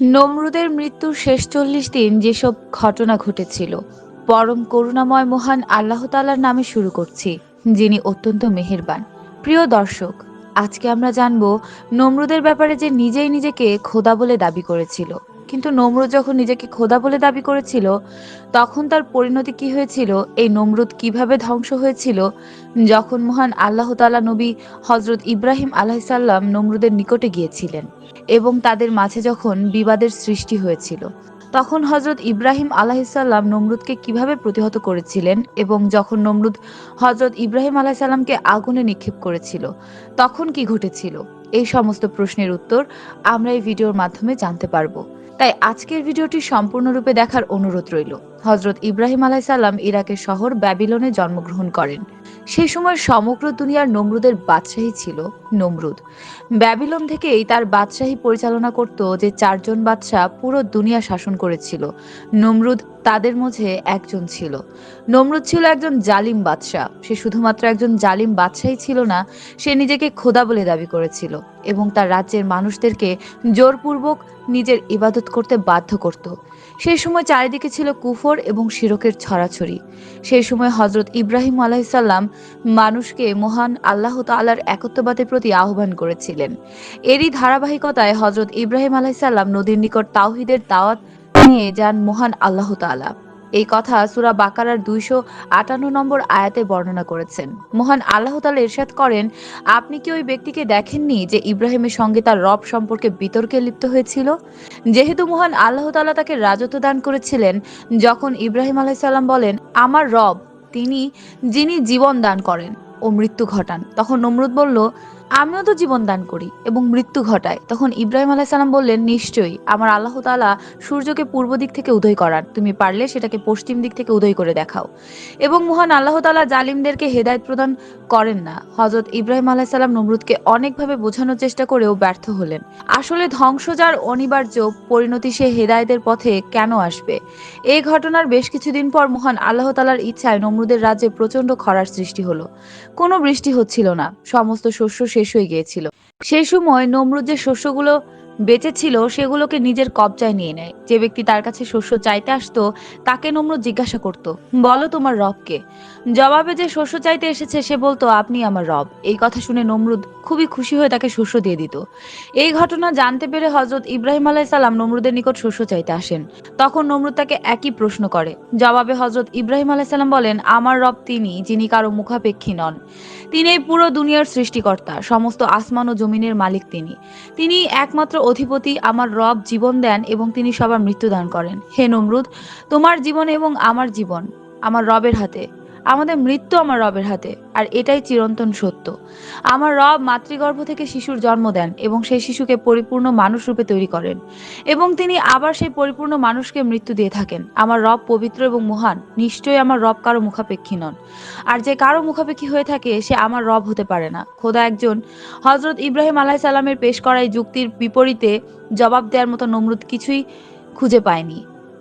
নমরুদের মৃত্যুর শেষ চল্লিশ দিন যেসব ঘটনা ঘটেছিল, পরম করুণাময় মহান আল্লাহ তালার নামে শুরু করছি, যিনি অত্যন্ত মেহেরবান। প্রিয় দর্শক, আজকে আমরা জানব নমরুদের ব্যাপারে যে নিজেই নিজেকে খোদা বলে দাবি করেছিল। কিন্তু নমরুদ যখন নিজেকে খোদা বলে দাবি করেছিল, তখন তার পরিণতি কি হয়েছিল, এই নমরুদ কীভাবে ধ্বংস হয়েছিল, যখন মহান আল্লাহ তালা নবী হজরত ইব্রাহিম আলাহিসাল্লাম নমরুদের নিকটে গিয়েছিলেন এবং তাদের মাঝে যখন বিবাদের সৃষ্টি হয়েছিল, তখন হজরত ইব্রাহিম আলাহিসাল্লাম নমরুদকে কীভাবে প্রতিহত করেছিলেন এবং যখন নমরুদ হজরত ইব্রাহিম আলাহিসাল্লামকে আগুনে নিক্ষেপ করেছিল, তখন কি ঘটেছিল? এই সমস্ত প্রশ্নের উত্তর আমরা এই ভিডিওর মাধ্যমে জানতে পারব। তাই আজকের ভিডিওটি সম্পূর্ণরূপে দেখার অনুরোধ রইল। হজরত ইব্রাহিম আলাইসাল্লাম ইরাকের শহর ব্যাবিলনে জন্মগ্রহণ করেন। সেই সময় সমগ্র দুনিয়ার নমরুদের বাদশাহী ছিল নমরুদ। ব্যাবিলন থেকেই তার বাদশাহী পরিচালনা করত যে চারজন বাদশাহ পুরো দুনিয়া শাসন করেছিল। নমরুদ তাদের মধ্যে একজন ছিল। নমরুদ ছিল একজন জালিম বাদশাহ। সে শুধুমাত্র একজন জালিম বাদশাহী ছিল না, সে নিজেকে খোদা বলে দাবি করেছিল এবং তার রাজ্যের মানুষদেরকে জোরপূর্বক নিজের ইবাদত করতে বাধ্য করত। সেই সময় চারিদিকে ছিল কুফর এবং শিরকের ছড়াছড়ি। সেই সময় হজরত ইব্রাহিম আলাহিসাল্লাম মানুষকে মহান আল্লাহ তাল্লার একত্ববাদের প্রতি আহ্বান করেছিলেন। এরই ধারাবাহিকতায় হজরত ইব্রাহিম আলাহিসাল্লাম নদীর নিকট তাওহিদের দাওয়াত নিয়ে যান মহান আল্লাহ তাআলা। এই কথা সুরা বাকারার দুইশো আটান্ন নম্বর আয়াতে বর্ণনা করেছেন। মহান আল্লাহ তালা ইরশাদ করেন, আপনি কি ওই ব্যক্তিকে দেখেননি যে ইব্রাহিমের সঙ্গে তার রব সম্পর্কে বিতর্কে লিপ্ত হয়েছিল? যেহেতু মহান আল্লাহ তালা তাকে রাজত্ব দান করেছিলেন, যখন ইব্রাহিম আলাইসাল্লাম বলেন, আমার রব, তিনি, যিনি জীবন দান করেন ও মৃত্যু ঘটান। তখন নমরুদ বলল আমিও তো জীবন দান করি এবং মৃত্যু ঘটায়। তখন ইব্রাহিম আলাইসাল্লাম বললেন, নিশ্চয়ই আমার আল্লাহ তালা সূর্যকে পূর্ব দিক থেকে উদয় করান তুমি পারলে সেটাকে পশ্চিম দিক থেকে উদয় করে দেখাও। এবং মহান আল্লাহ তাআলা জালিমদেরকে হেদায়ত প্রদান করেন না। হজরত ইব্রাহিম আলাইসাল্লাম নমরুদকে অনেকভাবে বোঝানোর চেষ্টা করেও ব্যর্থ হলেন। আসলে ধ্বংস যার অনিবার্য পরিণতি সে হেদায়েতের পথে কেন আসবে? এই ঘটনার বেশ কিছুদিন পর মহান আল্লাহ তালার ইচ্ছায় নমরুদের রাজ্যে প্রচণ্ড খরার সৃষ্টি হলো। কোনো বৃষ্টি হচ্ছিল না। সমস্ত শস্য শেষ হয়ে গিয়েছিল। সেই সময় নমরুদ যে শস্যগুলো বেঁচেছিল সেগুলোকে নিজের কবজায় নিয়ে নেয়। যে ব্যক্তি তার কাছে শস্য চাইতে আসতো, তাকে নমরুদ জিজ্ঞাসা করত, বলো তোমার রবকে। জবাবে যে শস্য চাইতে এসেছে, সে বলতো, আপনি আমার রব। এই কথা শুনে নমরুদ খুবই খুশি হয়ে তাকে শস্য দিয়ে দিত। এই ঘটনা জানতে পেরে হজরত ইব্রাহিম আলাইসাল্লাম নমরুদের নিকট শস্য চাইতে আসেন। তখন নমরুদ তাকে একই প্রশ্ন করে। জবাবে হজরত ইব্রাহিম আলাইসাল্লাম বলেন, আমার রব তিনি, যিনি কারও মুখাপেক্ষী নন। তিনি এই পুরো দুনিয়ার সৃষ্টিকর্তা, সমস্ত আসমান ও জমিনের মালিক তিনি। তিনি একমাত্র অধিপতি আমার রব জীবন দেন এবং তিনি সবার মৃত্যু দান করেন। হে নমরুদ, তোমার জীবন এবং আমার জীবন আমার রবের হাতে। আমাদের মৃত্যু আমার রবের হাতে, আর এটাই চিরন্তন সত্য। আমার রব মাতৃগর্ভ থেকে শিশুর জন্ম দেন এবং সেই শিশুকে পরিপূর্ণ মানুষ রূপে তৈরি করেন এবং তিনি আবার সেই পরিপূর্ণ মানুষকে মৃত্যু দিয়ে থাকেন। আমার রব পবিত্র এবং মহান, নিশ্চয়ই আমার রব কারও মুখাপেক্ষী নন। আর যে কারও মুখাপেক্ষী হয়ে থাকে, সে আমার রব হতে পারে না। খোদা একজন হজরত ইব্রাহিম আলাহ সাল্লামের পেশ করায় যুক্তির বিপরীতে জবাব দেওয়ার মতো নমরুদ কিছুই খুঁজে পায়নি।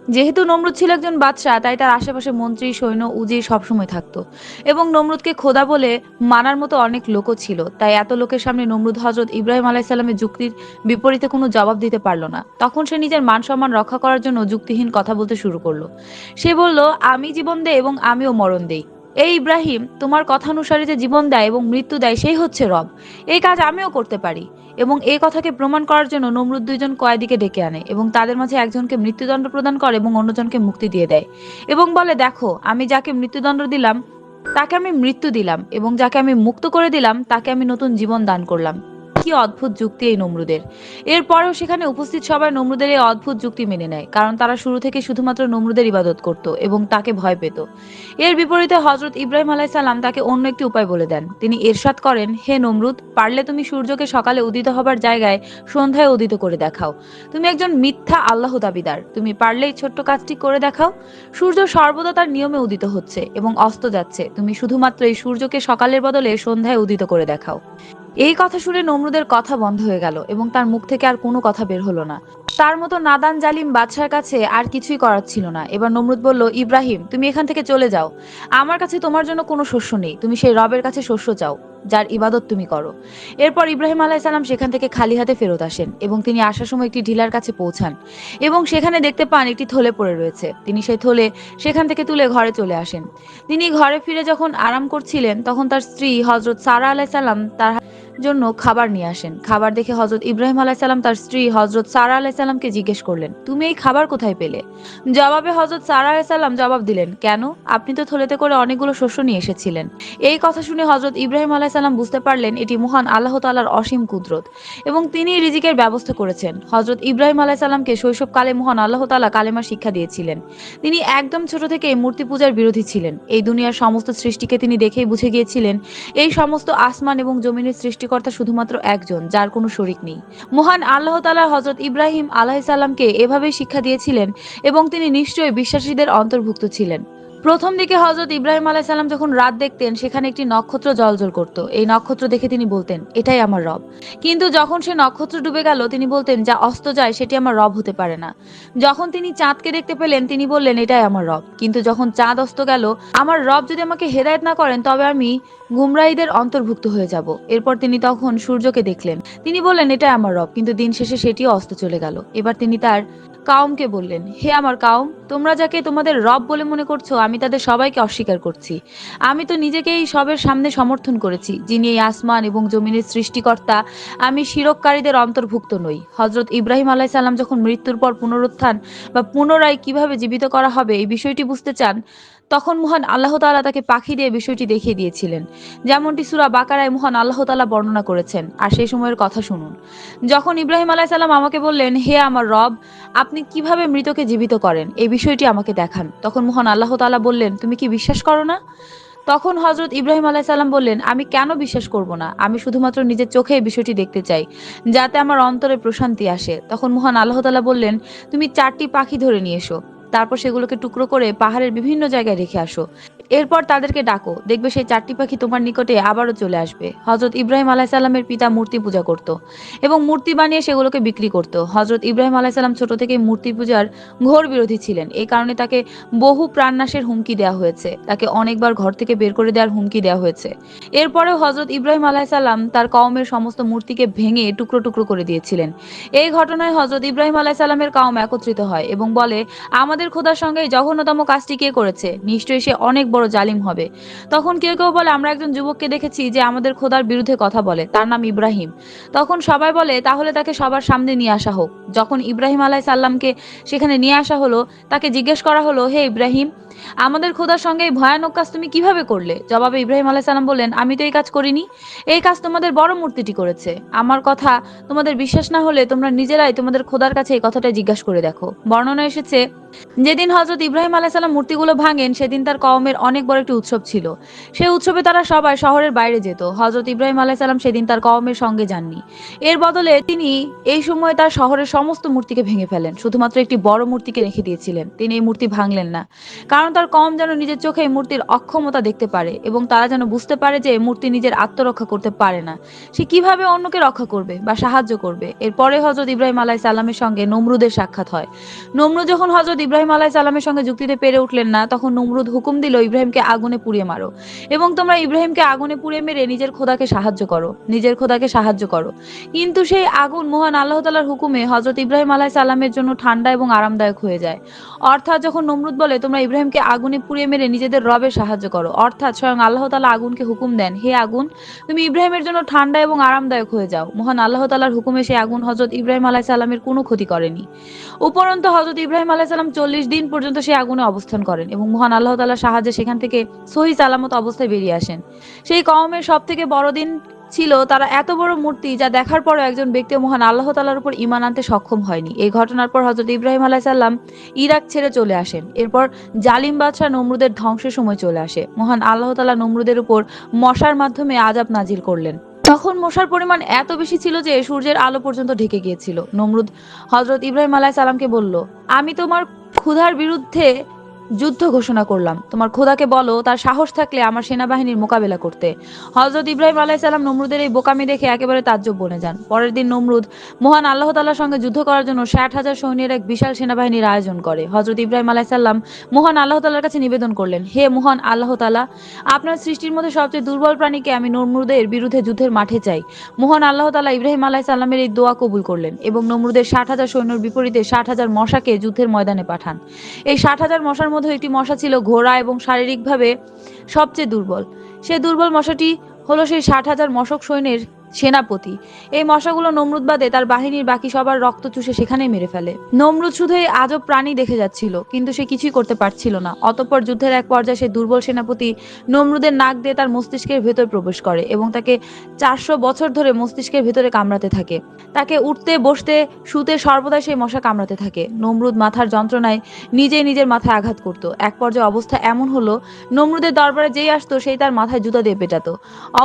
যেহেতু নমরুদ ছিল একজন বাদশাহ, তাই তার আশেপাশে মন্ত্রী, সৈন্য, উজির সবসময় থাকতো। এবং নমরুদকে খোদা বলে মানার মতো অনেক লোকও ছিল, তাই এত লোকের সামনে নমরুদ হজরত ইব্রাহিম আলাইসাল্লামের যুক্তির বিপরীতে কোনো জবাব দিতে পারল না। তখন সে নিজের মান সম্মান রক্ষা করার জন্য যুক্তিহীন কথা বলতে শুরু করল। সে বলল, আমি জীবন দেই এবং আমিও মরণ দেই। এই ইব্রাহিম, তোমার কথানুসারে যে জীবন দেয় এবং মৃত্যু দেয়, সেই হচ্ছে রব। এই কাজ আমিও করতে পারি এবং এই কথাকে প্রমাণ করার জন্য নমরুদ দুইজন কয়েদিকে ডেকে আনে এবং তাদের মাঝে একজনকে মৃত্যুদণ্ড প্রদান করে এবং অন্যজনকে মুক্তি দিয়ে দেয় এবং বলে, দেখো, আমি যাকে মৃত্যুদণ্ড দিলাম, তাকে আমি মৃত্যু দিলাম এবং যাকে আমি মুক্ত করে দিলাম, তাকে আমি নতুন জীবন দান করলাম। কি অদ্ভুত যুক্তি এই নমরুদের? এরপরেও সেখানে উপস্থিত সবাই নমরুদের এই অদ্ভুত যুক্তি মেনে নেয়, কারণ তারা শুরু থেকে শুধুমাত্র নমরুদের ইবাদত করত এবং তাকে ভয় পেত। এর বিপরীতে হজরত ইব্রাহিম আলাইসাল্লাম তাকে অন্য একটি উপায় বলে দেন। তিনি এরশাদ করেন, হে নমরুদ, পারলে তুমি সূর্যকে সকালে উদিত হবার জায়গায় সন্ধ্যায় উদিত করে দেখাও। তুমি একজন মিথ্যা আল্লাহ দাবিদার, তুমি পারলে এই ছোট্ট কাজটি করে দেখাও। সূর্য সর্বদা তার নিয়মে উদিত হচ্ছে এবং অস্ত যাচ্ছে। তুমি শুধুমাত্র এই সূর্যকে সকালের বদলে সন্ধ্যায় উদিত করে দেখাও। এই কথা শুনে নমরুদের কথা বন্ধ হয়ে গেল এবং তার মুখ থেকে আর কোনো কথা বের হলো না। তার মতো নাদান জালিম বাদশার কাছে আর কিছুই করার ছিল না। এবার নমরুদ বলল, ইব্রাহিম, তুমি এখান থেকে চলে যাও। আমার কাছে তোমার জন্য কোনো শস্য নেই। তুমি সেই রবের কাছে শস্য চাও, যার ইবাদত তুমি করো। এরপর ইব্রাহিম আলাইসাল্লাম সেখান থেকে খালি হাতে ফেরত আসেন এবং তিনি আসার সময় একটি ঢিলার কাছে পৌঁছান এবং সেখানে দেখতে পান একটি থলে পড়ে রয়েছে। তিনি সেই থলে সেখান থেকে তুলে ঘরে চলে আসেন। তিনি ঘরে ফিরে যখন আরাম করছিলেন, তখন তার স্ত্রী হজরত সারা আলাইসাল্লাম তার জন্য খাবার নিয়ে আসেন। খাবার দেখে হজরত ইব্রাহিম আলাইসাল্লাম তার স্ত্রী হজরত সারা আলাইসাল্লামকে জিজ্ঞেস করলেন, তুমি এই খাবার কোথায় পেলে? জবাবে হজরত সারা আলাইসাল্লাম জবাব দিলেন, কেন? আপনি তো থলেতে করে অনেকগুলো শস্য নিয়ে এসেছিলেন। এই কথা শুনে হজরত ইব্রাহিম আলাইসাল্লাম বুঝতে পারলেন এটি মহান আল্লাহ তালার অসীম কুদরত এবং তিনি রিজিকের ব্যবস্থা করেছেন। হজরত ইব্রাহিম আলাইসাল্লামকে শৈশবকালে মহান আল্লাহ তালা কালেমা শিক্ষা দিয়েছিলেন। তিনি একদম ছোট থেকে মূর্তি পূজার বিরোধী ছিলেন। এই দুনিয়ার সমস্ত সৃষ্টিকে তিনি দেখেই বুঝে গিয়েছিলেন, এই সমস্ত আসমান এবং জমিনের সৃষ্টিকর্তা শুধুমাত্র একজন, যার কোনো শরিক নেই। মহান আল্লাহ তালা হজরত ইব্রাহিম আলাহিসাল্লামকে এভাবেই শিক্ষা দিয়েছিলেন এবং তিনি নিশ্চয়ই বিশ্বাসীদের অন্তর্ভুক্ত ছিলেন। প্রথম দিকে হজরত ইব্রাহিম আলাইসাল্লাম যখন রাত দেখতেন, সেখানে একটি নক্ষত্র জলজল করত। এই নক্ষত্র দেখে তিনি বলতেন, এটাই আমার রব। কিন্তু যখন সে নক্ষত্র ডুবে গেল, তিনি বলতেন, যা অস্ত যায়, সেটি আমার রব হতে পারে না। যখন তিনি চাঁদকে দেখতে পেলেন, তিনি বললেন, এটাই আমার রব। কিন্তু যখন চাঁদ অস্ত গেল, আমার রব যদি আমাকে হেদায়েত না করেন, তবে আমি গুমরাইদের অন্তর্ভুক্ত হয়ে যাব। এরপর তিনি তখন সূর্যকে দেখলেন। তিনি বললেন, এটাই আমার রব। কিন্তু দিন শেষে সেটিও অস্ত চলে গেল। এবার তিনি তার কাউমকে বললেন, হে আমার কাউম, তোমরা যাকে তোমাদের রব বলে মনে করছ, আমি তাদের সবাইকে অস্বীকার করছি। আমি তো নিজেকে এই সবের সামনে সমর্থন করেছি, যিনি এই আসমান এবং জমিনের সৃষ্টিকর্তা। আমি শিরককারীদের অন্তর্ভুক্ত নই। হজরত ইব্রাহিম আলাহ সাল্লাম যখন মৃত্যুর পর পুনরুত্থান বা পুনরায় কীভাবে জীবিত করা হবে, এই বিষয়টি বুঝতে চান? তখন মহান আল্লাহ তাআলা তাকে পাখি দিয়ে বিষয়টি দেখিয়ে দিয়েছিলেন। যেমনটি সুরা বাকারায় মহান আল্লাহ তাআলা বর্ণনা করেছেন। আর সেই সময়ের কথা শুনুন। যখন ইব্রাহিম আলাহ সাল্লাম আমাকে বললেন, হে আমার রব, আপনি কীভাবে মৃতকে জীবিত করেন? এই বিষয়টি আমাকে দেখান। তখন মহান আল্লাহ তাআলা বললেন, তুমি কি বিশ্বাস করো না? তখন হজরত ইব্রাহিম আলাইসাল্লাম বললেন, আমি কেন বিশ্বাস করব না? আমি শুধুমাত্র নিজের চোখে এই বিষয়টি দেখতে চাই, যাতে আমার অন্তরে প্রশান্তি আসে। তখন মহান আল্লাহ তাআলা বললেন, তুমি চারটি পাখি ধরে নিয়ে এসো। তারপর সেগুলোকে টুকরো করে পাহাড়ের বিভিন্ন জায়গায় রেখে আসো। এরপর তাদেরকে ডাকো। দেখবে সেই চারটি পাখি তোমার নিকটে আবারও চলে আসবে। হজরত ইব্রাহিম আলাইসাল্লামের পিতা মূর্তি পূজা করত এবং মূর্তি বানিয়ে সেগুলোকে বিক্রি করত। হজরত ইব্রাহিম আলাইসাল্লাম ছোট থেকেই মূর্তি পূজার ঘোর বিরোধী ছিলেন। এই কারণে তাকে বহু প্রাণনাশের হুমকি দেওয়া হয়েছে। তাকে অনেকবার ঘর থেকে বের করে দেওয়ার হুমকি দেওয়া হয়েছে। এরপরেও হজরত ইব্রাহিম আলাইসাল্লাম তার কওমের সমস্ত মূর্তিকে ভেঙে টুকরো টুকরো করে দিয়েছিলেন। এই ঘটনায় হজরত ইব্রাহিম আলাইসাল্লামের কওম একত্রিত হয় এবং বলে, আমাদের খোদার সঙ্গে জঘন্যতম কাজটি কে করেছে? নিশ্চয়ই সে অনেক বড় জালিম হবে। তখন কেউ কেউ বলে, আমরা একজন যুবককে দেখেছি যে আমাদের খোদার বিরুদ্ধে কথা বলে। তার নাম ইব্রাহিম। তখন সবাই বলে, তাহলে তাকে সবার সামনে নিয়ে আসা হোক। যখন ইব্রাহিম আলাই সাল্লামকে সেখানে নিয়ে আসা হলো, তাকে জিজ্ঞেস করা হলো, হে ইব্রাহিম, আমাদের খোদার সঙ্গে এই ভয়ানক কাজ তুমি কীভাবে করলে? জবাবে ইব্রাহিম আলাই সাল্লাম বললেন, আমি তো এই কাজ করিনি। এই কাজ তোমাদের বড় মূর্তিটি করেছে। আমার কথা তোমাদের বিশ্বাস না হলে তোমরা নিজেরাই তোমাদের খোদার কাছে এই কথাটা জিজ্ঞাসা করে দেখো। বর্ণনা এসেছে যেদিন হজরত ইব্রাহিম আলাইসাল্লাম মূর্তিগুলো ভাঙেন, সেদিন তার কওমের অনেক বড় একটি উৎসব ছিল। সেই উৎসবে তারা সবাই শহরের বাইরে যেত। হজরত ইব্রাহিম আলাইসাল্লাম সেদিন তার কওমের সঙ্গে যাননি। এর বদলে তিনি এই সময় তার শহরের সমস্ত মূর্তিকে ভেঙে ফেলেন। শুধুমাত্র একটি বড় মূর্তিকে রেখে দিয়েছিলেন। তিনি এই মূর্তি ভাঙলেন না। কারণ তার কম যেন নিজের চোখে এই মূর্তির অক্ষমতা দেখতে পারে এবং তারা যেন বুঝতে পারে যে মূর্তি নিজের আত্মরক্ষা করতে পারে না। সে কীভাবে অন্যকে রক্ষা করবে বা সাহায্য করবে? এরপরে হজরত ইব্রাহিম আলাহ সাল্লামের সঙ্গে নমরুদের সাক্ষাৎ হয়। নমরুদ যখন হজরত ইব্রাহিম আলাহ সাল্লামের সঙ্গে যুক্তিতে পেরে উঠলেন না, তখন নমরুদ হুকুম দিল, ইব্রাহিমকে আগুনে পুড়িয়ে মারো এবং তোমরা ইব্রাহিমকে আগুনে পুড়িয়ে মেরে নিজের খোদাকে সাহায্য করো, নিজের খোদাকে সাহায্য করো। কিন্তু সেই আগুন মহান আল্লাহ তালার হুকুমে হজরত ইব্রাহিম আলাহ সাল্লামের জন্য ঠান্ডা এবং আরামদায়ক হয়ে যায়। অর্থাৎ যখন নমরুদ বলে, তোমরা ইব্রাহিমকে আগুনে পুড়িয়ে মেরে নিজেদের রবের সাহায্য করো, অর্থাৎ স্বয়ং আল্লাহ তালা আগুনকে হুকুম দেন, হে আগুন, তুমি ইব্রাহিমের জন্য ঠান্ডা এবং আরামদায়ক হয়ে যাও। মহান আল্লাহ তালার হুকুমে সেই আগুন হজরত ইব্রাহিম আলাহ সালামের কোনো ক্ষতি করেনি। উপরন্ত হজরত ইব্রাহিম আলাহ সাল্লাম চল্লিশ দিন পর্যন্ত সেই আগুনে অবস্থান করেন এবং মহান আল্লাহ তালার সাহায্যে সেখান থেকে সহি সালামত অবস্থায় বেরিয়ে আসেন। সেই কওমের সব থেকে বড় দিন ছিল তারা এত বড় মূর্তি যা দেখার পরও একজন ব্যক্তি মহান আল্লাহ তালার উপর ইমান আনতে সক্ষম হয়নি। এই ঘটনার পর হজরত ইব্রাহিম আলাইসাল্লাম ইরাক ছেড়ে চলে আসেন। এরপর জালিম বাদশাহ নমরুদের ধ্বংসের সময় চলে আসে। মহান আল্লাহ তালা নমরুদের উপর মশার মাধ্যমে আজাব নাজিল করলেন। তখন মশার পরিমাণ এত বেশি ছিল যে সূর্যের আলো পর্যন্ত ঢেকে গিয়েছিল। নমরুদ হজরত ইব্রাহিম আলাহ সালামকে বলল, আমি তোমার ক্ষুধার বিরুদ্ধে যুদ্ধ ঘোষণা করলাম। তোমার খোদাকে বলো, তার সাহস থাকলে আমার সেনাবাহিনীর মোকাবেলা করতে। হজরত ইব্রাহিম আলাইসাল্লাম নমরুদের এই বোকামি দেখে একেবারে তাজ্জব বনে যান। পরের দিন নমরুদ মহান আল্লাহ তাল্লার সঙ্গে যুদ্ধ করার জন্য ষাট হাজার সৈন্যের এক বিশাল সেনাবাহিনীর আয়োজন করে। হজরত ইব্রাহিম আলাইসাল্লাম মহান আল্লাহ তাল্লার কাছে নিবেদন করলেন, হে মহান আল্লাহ তালা আপনার সৃষ্টির মধ্যে সবচেয়ে দুর্বল প্রাণীকে আমি নমরুদের বিরুদ্ধে যুদ্ধের মাঠে চাই। মহান আল্লাহ তালা ইব্রাহিম আলাইসাল্লামের এই দোয়া কবুল করলেন এবং নমরুদের ষাট হাজার সৈন্যর বিপরীতে ষাট হাজার মশাকে যুদ্ধের ময়দানে পাঠান। এই ষাট হাজার মশার মধ্যে একটি মশা ছিল ঘোড়া এবং শারীরিকভাবে সবচেয়ে দুর্বল। সে দুর্বল মশাটি হলো সেই ষাট হাজার মশক সৈন্যের সেনাপতি। এই মশাগুলো নমরুদ বাদে তার বাহিনীর বাকি সবার রক্ত চুষে সেখানেই মেরে ফেলে। নমরুদ শুধু এই আজব প্রাণী দেখে যাচ্ছিল, কিন্তু সে কিছুই করতে পারছিল না। অতঃপর যুদ্ধের এক পর্যায়ে সে দুর্বল সেনাপতি নমরুদের নাক দিয়ে তার মস্তিষ্কের ভেতর প্রবেশ করে এবং তাকে চারশো বছর ধরে মস্তিষ্কের ভেতরে কামড়াতে থাকে। তাকে উঠতে, বসতে, শুতে সর্বদা সেই মশা কামড়াতে থাকে। নমরুদ মাথার যন্ত্রণায় নিজেই নিজের মাথায় আঘাত করত। এক পর্যায়ে অবস্থা এমন হলো, নমরুদের দরবারে যেই আসতো সেই তার মাথায় জুতা দিয়ে পেটাতো।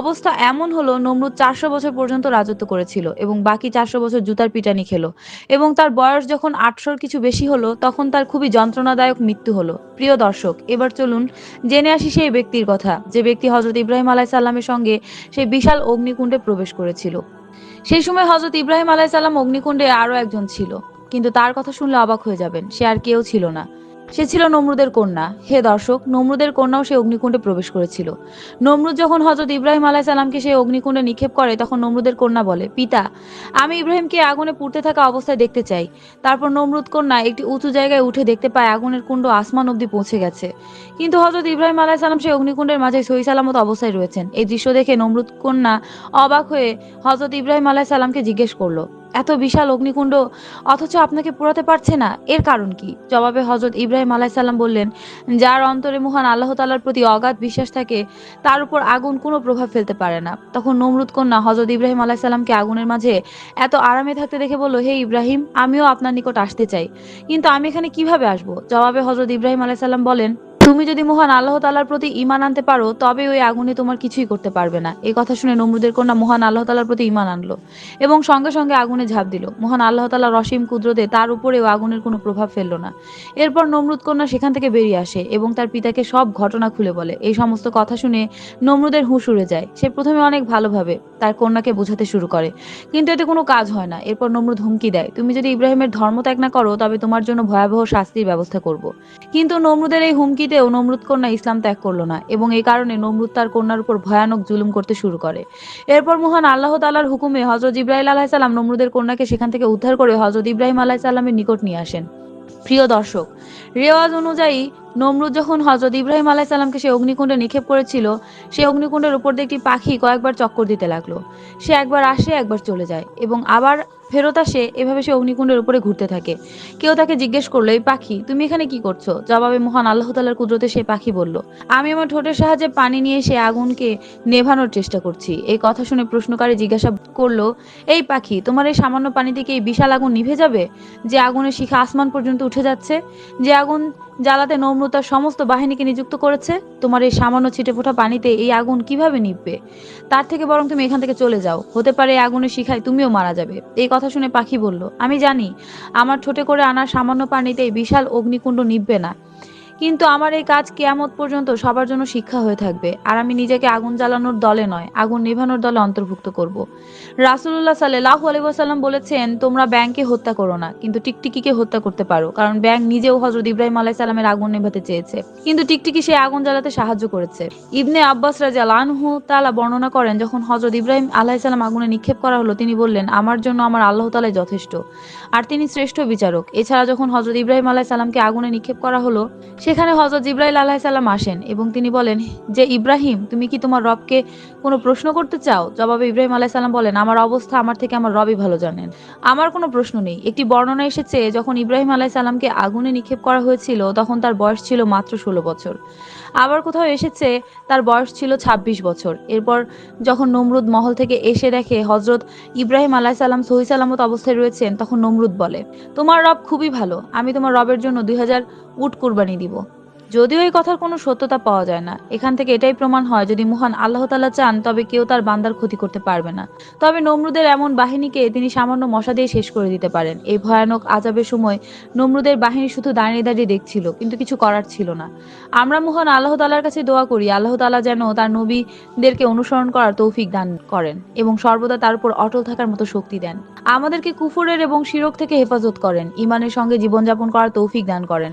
অবস্থা এমন হলো, নমরুদ চারশো বছর পর্যন্ত রাজত্ব করেছিল এবং বাকি চারশো বছর জুতার পিটানি খেলো এবং তার বয়স যখন আটশোর কিছু বেশি হলো, তখন তার খুবই যন্ত্রণাদায়ক মৃত্যু হলো। প্রিয় দর্শক, এবার চলুন জেনে আসি সেই ব্যক্তির কথা, যে ব্যক্তি হজরত ইব্রাহিম আলাইসাল্লামের সঙ্গে সেই বিশাল অগ্নিকুণ্ডে প্রবেশ করেছিল। সেই সময় হজরত ইব্রাহিম আলাইসাল্লাম অগ্নিকুণ্ডে আরও একজন ছিল, কিন্তু তার কথা শুনলে অবাক হয়ে যাবেন, সে আর কেউ ছিল না। সে ছিল নমরুদের কন্যা। হে দর্শক, নমরুদের কন্যাও সেই অগ্নিকুণ্ডে প্রবেশ করেছিল। নমরুদ যখন হজরত ইব্রাহিম আলাহ সাল্লামকে সেই অগ্নিকুণ্ডে নিক্ষেপ করে, তখন নমরুদের কন্যা বলে, পিতা, আমি ইব্রাহিমকে আগুনে পুড়তে থাকা অবস্থায় দেখতে চাই। তারপর নমরুদ কন্যা একটি উঁচু জায়গায় উঠে দেখতে পায় আগুনের কুণ্ড আসমান অবধি পৌঁছে গেছে। কিন্তু হজরত ইব্রাহিম আলাহ সাল্লাম সেই অগ্নিকুণ্ডের মাঝে সহি সালামত অবস্থায় রয়েছেন। এই দৃশ্য দেখে নমরুদ কন্যা অবাক হয়ে হজরত ইব্রাহিম আলাহ সাল্লামকে জিজ্ঞেস করল এত বিশাল অগ্নিকুণ্ড, অথচ আপনাকে পোড়াতে পারছে না। এর কারণ কি? জবাবে হজরত ইব্রাহিম আলাইসাল্লাম বললেন, যার অন্তরে মহান আল্লাহ তালার প্রতি অগাধ বিশ্বাস থাকে, তার উপর আগুন কোনো প্রভাব ফেলতে পারে না। তখন নমরুদ কন্যা হজরত ইব্রাহিম আলাইসাল্লামকে আগুনের মাঝে এত আরামে থাকতে দেখে বলল, হে ইব্রাহিম, আমিও আপনার নিকট আসতে চাই। কিন্তু আমি এখানে কীভাবে আসব? জবাবে হজরত ইব্রাহিম আলাইসাল্লাম বলেন তুমি যদি মহান আল্লাহ তালার প্রতি ইমান আনতে পারো, তবে ওই আগুনে তোমার কিছুই করতে পারবে না। এই কথা শুনে নমরুদের কন্যা মহান আল্লাহ তালার প্রতি ইমান আনলো এবং সঙ্গে সঙ্গে আগুনে ঝাঁপ দিল। মহান আল্লাহ তালা রসিম কুদরতে তার উপরেও আগুনের কোনো প্রভাব ফেলল না। এরপর নমরুদ কন্যা সেখান থেকে বেরিয়ে আসে এবং তার পিতাকে সব ঘটনা খুলে বলে। এই সমস্ত কথা শুনে নমরুদের হুঁশ উড়ে যায়। সে প্রথমে অনেক ভালোভাবে তার কন্যাকে বোঝাতে শুরু করে, কিন্তু এতে কোনো কাজ হয় না। এরপর নমরুদ হুমকি দেয়, তুমি যদি ইব্রাহিমের ধর্ম ত্যাগ না করো, তবে তোমার জন্য ভয়াবহ শাস্তির ব্যবস্থা করব। কিন্তু নমরুদের এই হুমকিতেও নমরুদ কন্যা ইসলাম ত্যাগ করল না এবং এই কারণে নমরুদ তার কন্যার উপর ভয়ানক জুলুম করতে শুরু করে। এরপর মহান আল্লাহ তালার হুকুমে হজরত ইব্রাহিম আলাহিসাল্লাম নমরুদের কন্যাকে সেখান থেকে উদ্ধার করে হজরত ইব্রাহিম আলাহিসাল্লামের নিকট নিয়ে আসেন। প্রিয় দর্শক, রেওয়াজ অনুযায়ী নমরুদ যখন হজরত ইব্রাহিম আলাইসাল্লামকে সে অগ্নিকুণ্ডে নিক্ষেপ করেছিল সে অগ্নিকুণ্ডের উপর দিয়ে একটি পাখি কয়েকবার চক্কর দিতে লাগল। সে একবার আসে, একবার চলে যায় এবং আবার ফেরত আসে, এভাবে সে অগ্নিকুণ্ডের উপরে ঘুরতে থাকে। কেউ তাকে জিজ্ঞেস করল, এই পাখি, তুমি এখানে কি করছ? জবাবে মহান আল্লাহ তালার কুদরতে সেই পাখি বলল, আমি আমার ঠোঁটের সাহায্যে পানি নিয়ে সে আগুনকে নেভানোর চেষ্টা করছি। এই কথা শুনে প্রশ্নকারী জিজ্ঞাসা করল, এই পাখি, তোমার এই সামান্য পানি থেকে এই বিশাল আগুন নিভে যাবে? যে আগুনের শিখা আসমান পর্যন্ত উঠে যাচ্ছে? যে আগুন জ্বালাতে নম্রতার সমস্ত বাহিনীকে নিযুক্ত করেছে। তোমার এই সামান্য ছিটে ফোটা পানিতে এই আগুন কীভাবে নিভবে? তার থেকে বরং তুমি এখান থেকে চলে যাও। হতে পারে এই আগুনের শিখায় তুমিও মারা যাবে। এই কথা শুনে পাখি বলল, আমি জানি, আমার ছোটে করে আনা সামান্য পানিতে এই বিশাল অগ্নিকুণ্ড নিভবে না। কিন্তু আমার এই কাজ কেয়ামত পর্যন্ত সবার জন্য শিক্ষা হয়ে থাকবে। আর আমি নিজেকে আগুন জ্বালানোর দলে নয়, আগুন নেভানোর দলে অন্তর্ভুক্ত করব। রাসুল্লাহ সাল্লাহ আলিবাসাল্লাম বলেছেন, তোমরা ব্যাংকে হত্যা করো না, কিন্তু টিকটিকিকে হত্যা করতে পারো, কারণ ব্যাংক নিজেও হজরত ইব্রাহিম আলাহ সাল্লামের আগুন নেভাতে চেয়েছে। কিন্তু টিকটিকি সেই আগুন জ্বালাতে সাহায্য করেছে। ইবনে আব্বাস রাজা আনহু তালা বর্ণনা করেন, যখন হজরত ইব্রাহিম আলাহ সাল্লাম আগুনে নিক্ষেপ করা হলো, তিনি বললেন, আমার জন্য আমার আল্লাহ তালাই যথেষ্ট, আর তিনি শ্রেষ্ঠ বিচারক। এছাড়া যখন হজরত ইব্রাহিম আলাহ সাল্লামকে আগুনে নিক্ষেপ করা হলো সেখানে হজরত ইব্রাহিম আলাহ সাল্লাম আসেন এবং তিনি বলেন, যে ইব্রাহিম, তুমি কি তোমার রবকে কোনো প্রশ্ন করতে চাও? জবাবে ইব্রাহিম আলাহ সাল্লাম বলেন, আমার অবস্থা আমার থেকে আমার রবই ভালো জানেন। আমার কোনো প্রশ্ন নেই। একটি বর্ণনা এসেছে, যখন ইব্রাহিম আলাহ সাল্লামকে আগুনে নিক্ষেপ করা হয়েছিল, তখন তার বয়স ছিল মাত্র ষোলো বছর। আবার কোথাও এসেছে, তার বয়স ছিল ২৬ বছর। এরপর যখন নমরুদ মহল থেকে এসে দেখে হজরত ইব্রাহিম আলাহ সাল্লাম সহি সালামত অবস্থায় রয়েছেন, তখন নমরুদ বলে, তোমার রব খুবই ভালো। আমি তোমার রবের জন্য দুই হাজার উট কুরবানি দিব। যদিও এই কথার কোনো সত্যতা পাওয়া যায় না। এখান থেকে এটাই প্রমাণ হয় যদি মহান আল্লাহ তালা চান, তবে কেউ তার বান্দার ক্ষতি করতে পারবে না। তবে নমরুদের এমন বাহিনীকে তিনি সামান্য মশা দিয়ে শেষ করে দিতে পারেন। এই ভয়ানক আজাবের সময় নমরুদের বাহিনী শুধু দাঁড়িয়ে দাঁড়িয়ে দেখছিল, কিন্তু কিছু করার ছিল না। আমরা মহান আল্লাহ তালার কাছে দোয়া করি, আল্লাহ তালা যেন তার নবীদেরকে অনুসরণ করার তৌফিক দান করেন এবং সর্বদা তার উপর অটল থাকার মতো শক্তি দেন। আমাদেরকে কুফুরের এবং শিরক থেকে হেফাজত করেন ইমানের সঙ্গে জীবনযাপন করার তৌফিক দান করেন।